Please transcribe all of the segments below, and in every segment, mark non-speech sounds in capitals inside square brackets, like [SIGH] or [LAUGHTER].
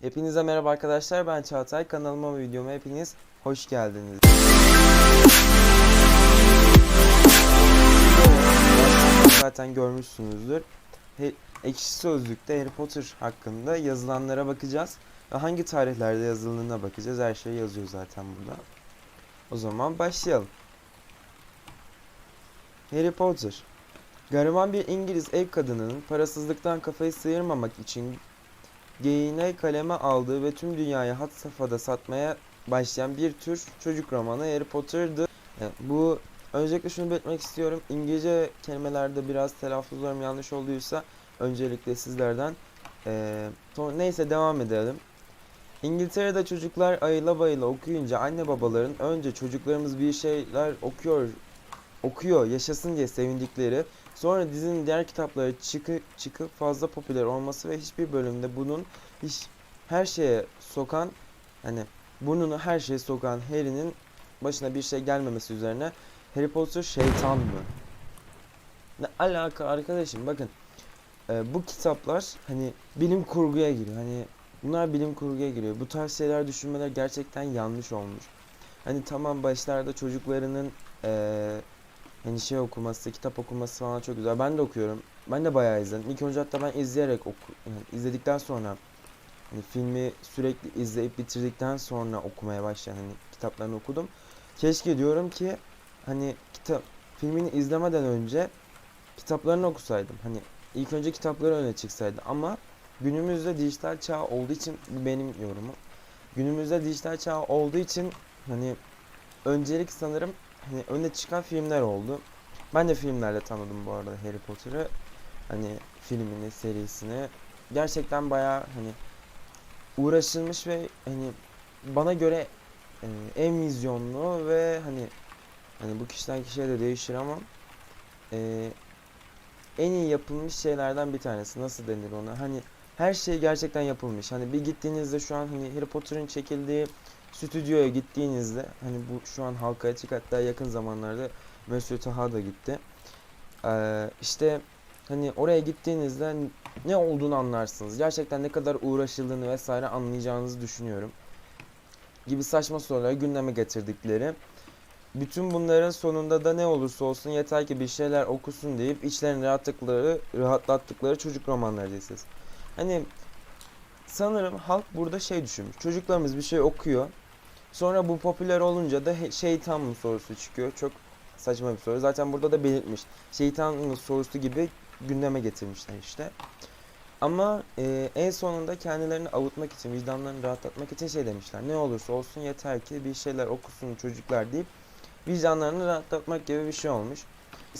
Hepinize merhaba arkadaşlar ben Çağatay kanalıma ve videoma hepiniz hoş geldiniz. Zaten görmüşsünüzdür. Ekşi Sözlük'te Harry Potter hakkında yazılanlara bakacağız. Ve hangi tarihlerde yazıldığına bakacağız. Her şey yazıyor zaten burada. O zaman başlayalım. Harry Potter Gariban bir İngiliz ev kadınının parasızlıktan kafayı sıyırmamak için geyiğine kaleme aldığı ve tüm dünyaya hat safhada satmaya başlayan bir tür çocuk romanı Harry Potter'dı. Yani bu öncelikle şunu belirtmek istiyorum. İngilizce kelimelerde biraz telaffuzlarım yanlış olduysa öncelikle sizlerden eee, sonra neyse devam edelim. İngiltere'de çocuklar ayıla bayıla okuyunca anne babaların önce çocuklarımız bir şeyler okuyor okuyor yaşasın diye sevindikleri Sonra dizinin diğer kitapları çıkı, çıkıp fazla popüler olması ve hiçbir bölümde bunun hiç her şeye sokan hani burnunu her şeye sokan Harry'nin başına bir şey gelmemesi üzerine Harry Potter şeytan mı? Ne alaka arkadaşım? Bakın e, bu kitaplar hani bilim kurguya giriyor. Hani bunlar bilim kurguya giriyor. Bu tarz şeyler düşünmeler gerçekten yanlış olmuş. Hani tamam başlarda çocuklarının eee Hani şey okuması, kitap okuması falan çok güzel. Ben de okuyorum. Ben de bayağı izledim. İlk önce hatta ben izleyerek oku yani izledikten sonra hani filmi sürekli izleyip bitirdikten sonra okumaya başladım. Hani kitaplarını okudum. Keşke diyorum ki hani kitap filmini izlemeden önce kitaplarını okusaydım. Hani ilk önce kitapları öne çıksaydı ama günümüzde dijital çağ olduğu için bu benim yorumum. Günümüzde dijital çağ olduğu için hani öncelik sanırım hani öne çıkan filmler oldu. Ben de filmlerle tanıdım bu arada Harry Potter'ı. Hani filmini, serisini. Gerçekten bayağı hani uğraşılmış ve hani bana göre e, en vizyonlu ve hani hani bu kişiden kişiye de değişir ama e, en iyi yapılmış şeylerden bir tanesi. Nasıl denir ona? Hani her şey gerçekten yapılmış. Hani bir gittiğinizde şu an hani Harry Potter'ın çekildiği stüdyoya gittiğinizde hani bu şu an halka açık hatta yakın zamanlarda Mesut Taha da gitti. Ee, işte hani oraya gittiğinizde ne olduğunu anlarsınız. Gerçekten ne kadar uğraşıldığını vesaire anlayacağınızı düşünüyorum. Gibi saçma soruları gündeme getirdikleri. Bütün bunların sonunda da ne olursa olsun yeter ki bir şeyler okusun deyip içlerini rahatlıkları, rahatlattıkları çocuk romanları diyeceğiz. Hani sanırım halk burada şey düşünmüş. Çocuklarımız bir şey okuyor. Sonra bu popüler olunca da şeytan mı sorusu çıkıyor. Çok saçma bir soru. Zaten burada da belirtmiş. Şeytan mı sorusu gibi gündeme getirmişler işte. Ama e, en sonunda kendilerini avutmak için, vicdanlarını rahatlatmak için şey demişler. Ne olursa olsun yeter ki bir şeyler okusun çocuklar deyip vicdanlarını rahatlatmak gibi bir şey olmuş.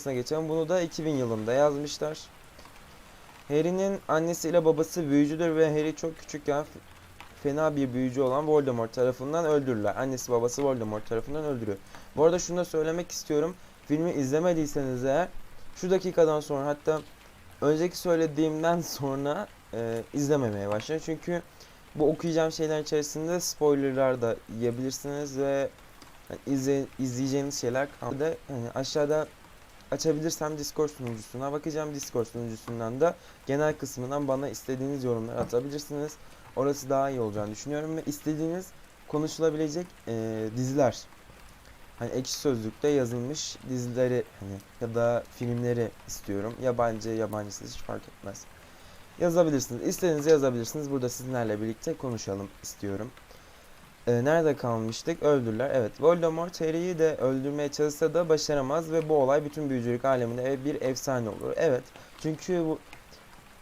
Geçelim. Bunu da 2000 yılında yazmışlar. Harry'nin annesiyle babası büyücüdür ve Harry çok küçükken fena bir büyücü olan Voldemort tarafından öldürürler. Annesi babası Voldemort tarafından öldürüyor. Bu arada şunu da söylemek istiyorum. Filmi izlemediyseniz eğer şu dakikadan sonra hatta önceki söylediğimden [LAUGHS] sonra e, izlememeye başlayın. Çünkü bu okuyacağım şeyler içerisinde spoilerlar da yiyebilirsiniz ve yani izle, izleyeceğiniz şeyler kaldı. Yani aşağıda açabilirsem Discord sunucusuna bakacağım. Discord sunucusundan da genel kısmından bana istediğiniz yorumları atabilirsiniz. Orası daha iyi olacağını düşünüyorum ve istediğiniz konuşulabilecek e, diziler. Hani ekşi sözlükte yazılmış dizileri hani ya da filmleri istiyorum. Yabancı, yabancısız hiç fark etmez. Yazabilirsiniz. İstediğinizi yazabilirsiniz. Burada sizinlerle birlikte konuşalım istiyorum. Ee, nerede kalmıştık? Öldürürler. Evet. Voldemort Harry'i de öldürmeye çalışsa da başaramaz ve bu olay bütün büyücülük aleminde bir efsane olur. Evet. Çünkü bu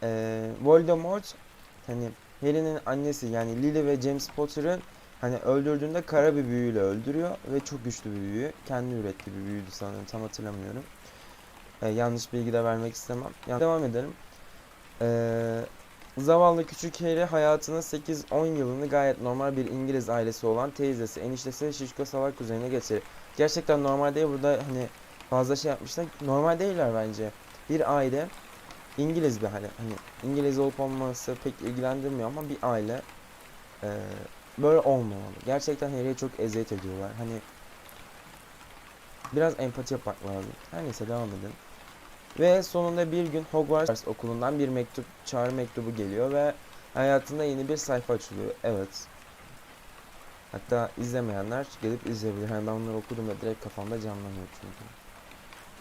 e, Voldemort hani Harry'nin annesi yani Lily ve James Potter'ı hani öldürdüğünde kara bir büyüyle öldürüyor ve çok güçlü bir büyü. Kendi ürettiği bir büyüydü sanırım. Tam hatırlamıyorum. Ee, yanlış bilgi de vermek istemem. Yani devam edelim. Ee, Zavallı küçük Harry hayatının 8-10 yılını gayet normal bir İngiliz ailesi olan teyzesi, eniştesi Şişko Salak kuzenine geçirir. Gerçekten normal değil burada hani fazla şey yapmışlar. Normal değiller bence. Bir aile İngiliz bir hani hani İngiliz olup olmaması pek ilgilendirmiyor ama bir aile eee, böyle olmamalı. Gerçekten Harry'e çok eziyet ediyorlar. Hani biraz empati yapmak lazım. Her neyse devam edelim. Ve sonunda bir gün Hogwarts okulundan bir mektup, çağrı mektubu geliyor ve hayatında yeni bir sayfa açılıyor. Evet. Hatta izlemeyenler gelip izleyebilir. Hani ben bunları okudum ve direkt kafamda canlanıyor çünkü.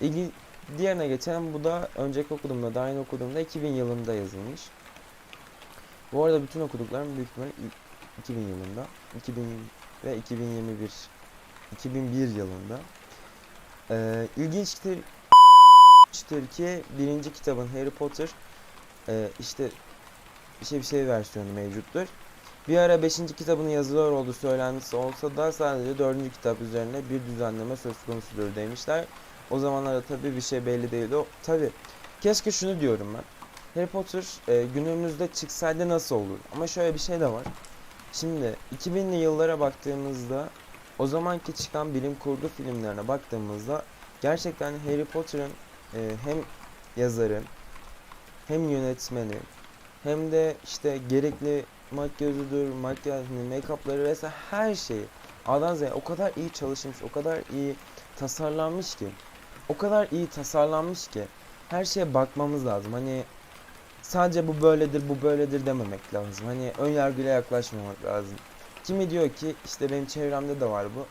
İlgi diğerine geçelim. Bu da önceki okuduğumda da aynı okuduğumda 2000 yılında yazılmış. Bu arada bütün okuduklarım büyük ihtimalle i- 2000 yılında. 2000 ve 2021 2001 yılında. Ee, ilginçtir ilginçtir ki birinci kitabın Harry Potter e, işte bir şey bir şey versiyonu mevcuttur. Bir ara 5. kitabının yazılıyor olduğu söylentisi olsa da sadece 4. kitap üzerine bir düzenleme söz konusudur demişler. O zamanlarda tabii bir şey belli değildi. O, tabii keşke şunu diyorum ben. Harry Potter e, günümüzde çıksaydı nasıl olur? Ama şöyle bir şey de var. Şimdi 2000'li yıllara baktığımızda o zamanki çıkan bilim kurgu filmlerine baktığımızda gerçekten Harry Potter'ın e, hem yazarı hem yönetmeni hem de işte gerekli makyajıdır, makyaj, hani make-up'ları vesaire her şeyi A'dan Z'ye o kadar iyi çalışmış, o kadar iyi tasarlanmış ki o kadar iyi tasarlanmış ki her şeye bakmamız lazım. Hani sadece bu böyledir, bu böyledir dememek lazım. Hani ön yargıyla yaklaşmamak lazım. Kimi diyor ki işte benim çevremde de var bu.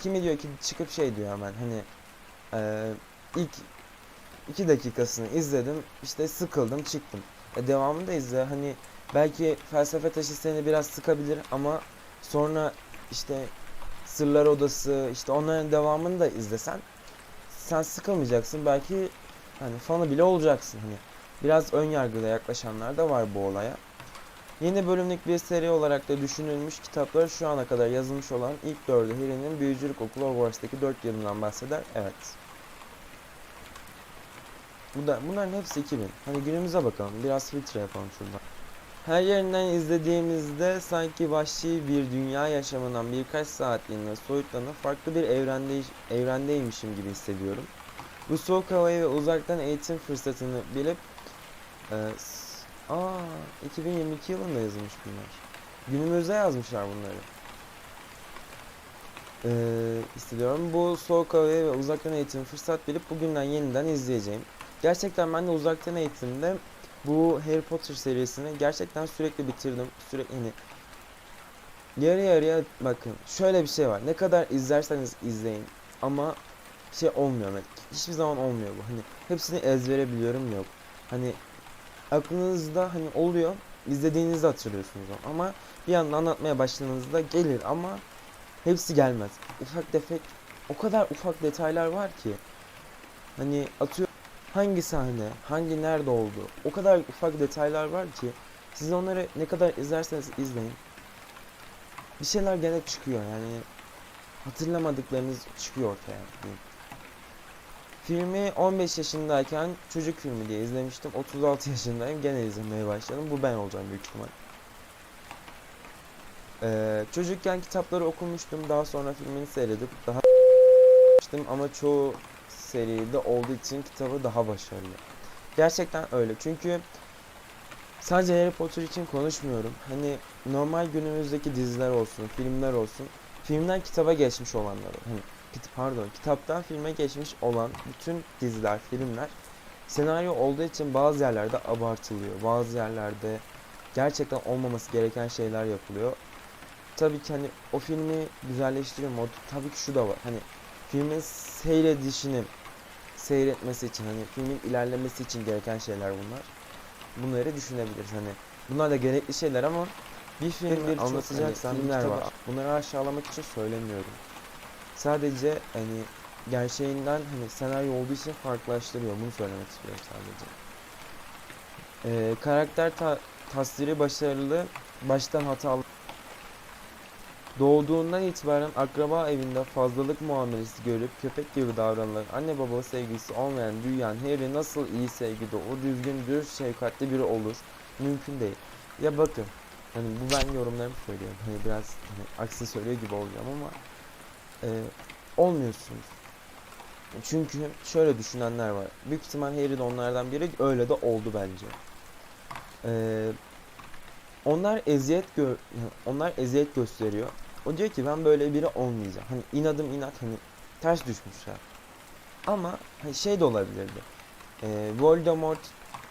Kimi diyor ki çıkıp şey diyor hemen hani eee ilk iki dakikasını izledim işte sıkıldım çıktım. E devamını da izle hani belki felsefe taşı seni biraz sıkabilir ama sonra işte Sırlar Odası işte onların devamını da izlesen sen sıkılmayacaksın belki hani fanı bile olacaksın hani biraz ön yargıyla yaklaşanlar da var bu olaya. Yeni bölümlük bir seri olarak da düşünülmüş kitaplar şu ana kadar yazılmış olan ilk dördü Harry'nin büyücülük okulu Hogwarts'taki 4 yılından bahseder. Evet. Bu da, bunların hepsi 2000. Hani günümüze bakalım. Biraz filtre yapalım şuradan. Her yerinden izlediğimizde sanki vahşi bir dünya yaşamından birkaç saatliğine soyutlanıp farklı bir evrende, evrendeymişim gibi hissediyorum. Bu soğuk havayı ve uzaktan eğitim fırsatını bilip e, Aa, 2022 yılında yazılmış bunlar. Günümüzde yazmışlar bunları. Ee, hissediyorum. Bu soğuk havayı ve uzaktan eğitim fırsat bilip bugünden yeniden izleyeceğim. Gerçekten ben de uzaktan eğitimde bu Harry Potter serisini gerçekten sürekli bitirdim. Sürekli hani yarı yarıya bakın şöyle bir şey var. Ne kadar izlerseniz izleyin ama şey olmuyor. Yani hiçbir zaman olmuyor bu. Hani hepsini ezbere biliyorum yok. Hani aklınızda hani oluyor. izlediğinizde hatırlıyorsunuz ama bir anda anlatmaya başladığınızda gelir ama hepsi gelmez. Ufak tefek o kadar ufak detaylar var ki hani atıyor hangi sahne, hangi nerede oldu o kadar ufak detaylar var ki siz onları ne kadar izlerseniz izleyin bir şeyler gene çıkıyor yani hatırlamadıklarınız çıkıyor ortaya diyeyim. Filmi 15 yaşındayken çocuk filmi diye izlemiştim. 36 yaşındayım gene izlemeye başladım. Bu ben olacağım büyük ihtimal. Ee, çocukken kitapları okumuştum. Daha sonra filmini seyredip daha [LAUGHS] ama çoğu seride olduğu için kitabı daha başarılı. Gerçekten öyle. Çünkü sadece Harry Potter için konuşmuyorum. Hani normal günümüzdeki diziler olsun, filmler olsun. Filmden kitaba geçmiş olanları. Hani pardon, kitaptan filme geçmiş olan bütün diziler, filmler senaryo olduğu için bazı yerlerde abartılıyor. Bazı yerlerde gerçekten olmaması gereken şeyler yapılıyor. Tabii ki hani o filmi güzelleştiriyor mu? Tabii ki şu da var. Hani filmin seyredişini seyretmesi için hani filmin ilerlemesi için gereken şeyler bunlar. Bunları düşünebiliriz hani. Bunlar da gerekli şeyler ama bir filmi anlatacaksan filmler var. Bunları aşağılamak için söylemiyorum. Sadece hani gerçeğinden hani senaryo olduğu için farklılaştırıyor. Bunu söylemek istiyorum sadece. Ee, karakter ta- tasviri başarılı, baştan hatalı. Doğduğundan itibaren akraba evinde fazlalık muamelesi görüp köpek gibi davranılan anne baba sevgisi olmayan büyüyen Harry nasıl iyi sevgide o düzgün, dürüst, şefkatli biri olur? Mümkün değil. Ya bakın, hani bu ben yorumlarımı söylüyorum. Hani biraz hani aksi söylüyor gibi olacağım ama e, olmuyorsunuz. Çünkü şöyle düşünenler var. Büyük ihtimal Harry de onlardan biri öyle de oldu bence. Eee onlar eziyet gö onlar eziyet gösteriyor. O diyor ki ben böyle biri olmayacağım. Hani inadım inat hani ters düşmüşler. Ama hani şey de olabilirdi. Ee, Voldemort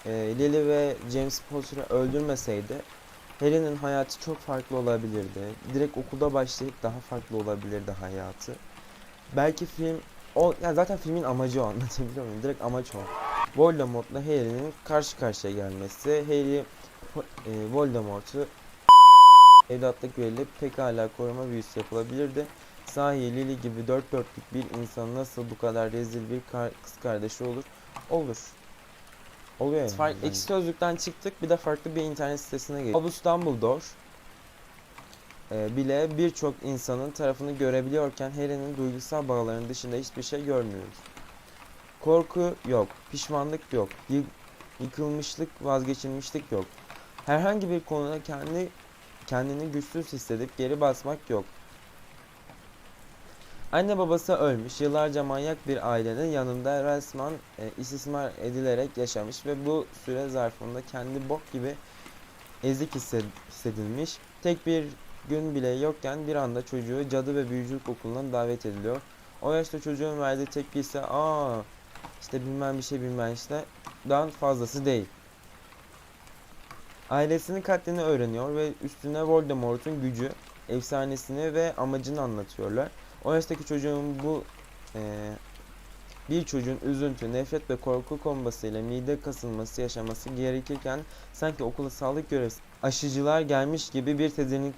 e, Lily ve James Potter'ı öldürmeseydi Harry'nin hayatı çok farklı olabilirdi. Direkt okulda başlayıp daha farklı olabilirdi hayatı. Belki film o ya zaten filmin amacı o [LAUGHS] anlatabiliyor muyum? Direkt amaç o. Voldemort'la Harry'nin karşı karşıya gelmesi, Harry e, Voldemort'u evlatlık verilip pekala koruma büyüsü yapılabilirdi. Sahi Lily gibi dört dörtlük bir insan nasıl bu kadar rezil bir kar- kız kardeşi olur? Olur. Oluyor yani. Bence. ekşi sözlükten çıktık bir de farklı bir internet sitesine geçtik. Albus Dumbledore e, bile birçok insanın tarafını görebiliyorken Harry'nin duygusal bağlarının dışında hiçbir şey görmüyoruz. Korku yok, pişmanlık yok, yı- yıkılmışlık, vazgeçilmişlik yok. Herhangi bir konuda kendi kendini güçsüz hissedip geri basmak yok. Anne babası ölmüş, yıllarca manyak bir ailenin yanında resmen e, istismar edilerek yaşamış ve bu süre zarfında kendi bok gibi ezik hissed- hissedilmiş. Tek bir gün bile yokken bir anda çocuğu cadı ve büyücülük okuluna davet ediliyor. O yaşta çocuğun verdiği tepki ise aa işte bilmem bir şey bilmem işte daha fazlası değil. Ailesinin katlini öğreniyor ve üstüne Voldemort'un gücü, efsanesini ve amacını anlatıyorlar. O yaştaki çocuğun bu eee, bir çocuğun üzüntü, nefret ve korku kombasıyla mide kasılması yaşaması gerekirken sanki okula sağlık görevlisi aşıcılar gelmiş gibi bir tedirginlik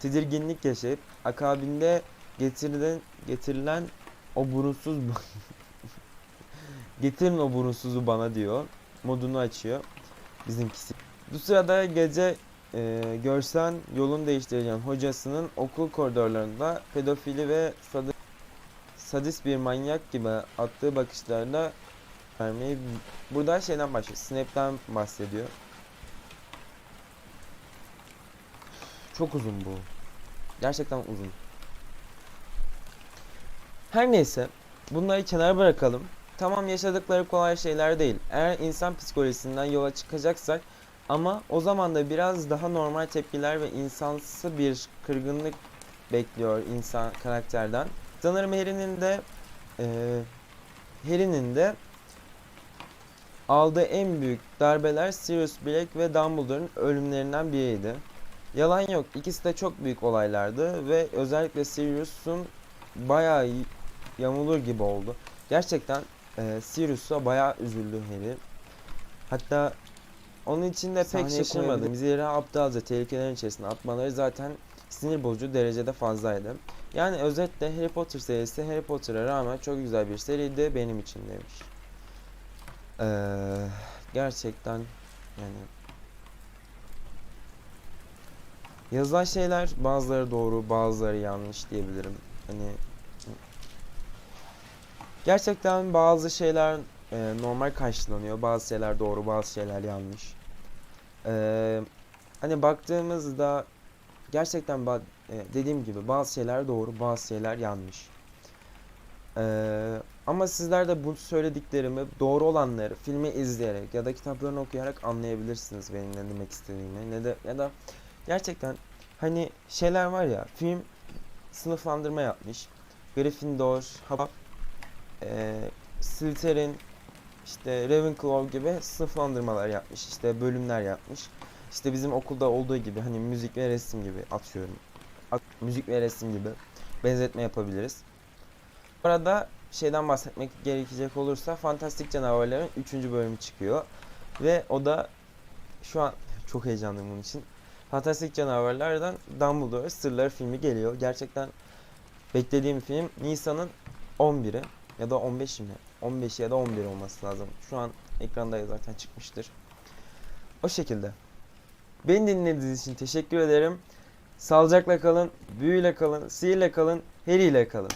tedirginlik yaşayıp akabinde getirilen getirilen o burunsuz [LAUGHS] getirin o burunsuzu bana diyor modunu açıyor bizimkisi. Bu sırada gece e, görsen yolun değiştireceğin hocasının okul koridorlarında pedofili ve sadı- sadist bir manyak gibi attığı bakışlarla vermeyi burada şeyden başlıyor. Snape'den bahsediyor. Çok uzun bu. Gerçekten uzun. Her neyse bunları kenara bırakalım. Tamam yaşadıkları kolay şeyler değil. Eğer insan psikolojisinden yola çıkacaksak ama o zaman da biraz daha normal tepkiler ve insansı bir kırgınlık bekliyor insan karakterden. Sanırım Harry'nin de eee Harry'nin de aldığı en büyük darbeler Sirius Black ve Dumbledore'un ölümlerinden biriydi. Yalan yok, ikisi de çok büyük olaylardı ve özellikle Sirius'un bayağı yamulur gibi oldu. Gerçekten eee Sirius'a bayağı üzüldü Harry. Hatta onun için de pek şaşırmadım. koyabilir- Bizleri aptalca tehlikelerin içerisine atmaları zaten sinir bozucu derecede fazlaydı. Yani özetle Harry Potter serisi Harry Potter'a rağmen çok güzel bir seriydi benim için demiş. Eee, gerçekten yani yazılan şeyler bazıları doğru bazıları yanlış diyebilirim. Hani gerçekten bazı şeyler e, normal karşılanıyor bazı şeyler doğru bazı şeyler yanlış. Eee, hani baktığımızda gerçekten ba- e, dediğim gibi bazı şeyler doğru bazı şeyler yanlış. Eee, ama sizler de bu söylediklerimi doğru olanları filmi izleyerek ya da kitaplarını okuyarak anlayabilirsiniz benim ne demek istediğimi. Ne de ya da gerçekten hani şeyler var ya film sınıflandırma yapmış. Gryffindor, Hufflepuff, eee Slytherin, işte Ravenclaw gibi sınıflandırmalar yapmış. işte bölümler yapmış. İşte bizim okulda olduğu gibi hani müzik ve resim gibi atıyorum. At- müzik ve resim gibi benzetme yapabiliriz. Bu arada şeyden bahsetmek gerekecek olursa Fantastik Canavarların 3. bölümü çıkıyor. Ve o da şu an çok heyecanlıyım bunun için. Fantastik Canavarlardan Dumbledore Sırları filmi geliyor. Gerçekten beklediğim film Nisan'ın 11'i ya da 15'i mi? 15 ya da 11 olması lazım. Şu an ekranda zaten çıkmıştır. O şekilde. Beni dinlediğiniz için teşekkür ederim. Sağlıcakla kalın, büyüyle kalın, sihirle kalın, Harry ile kalın.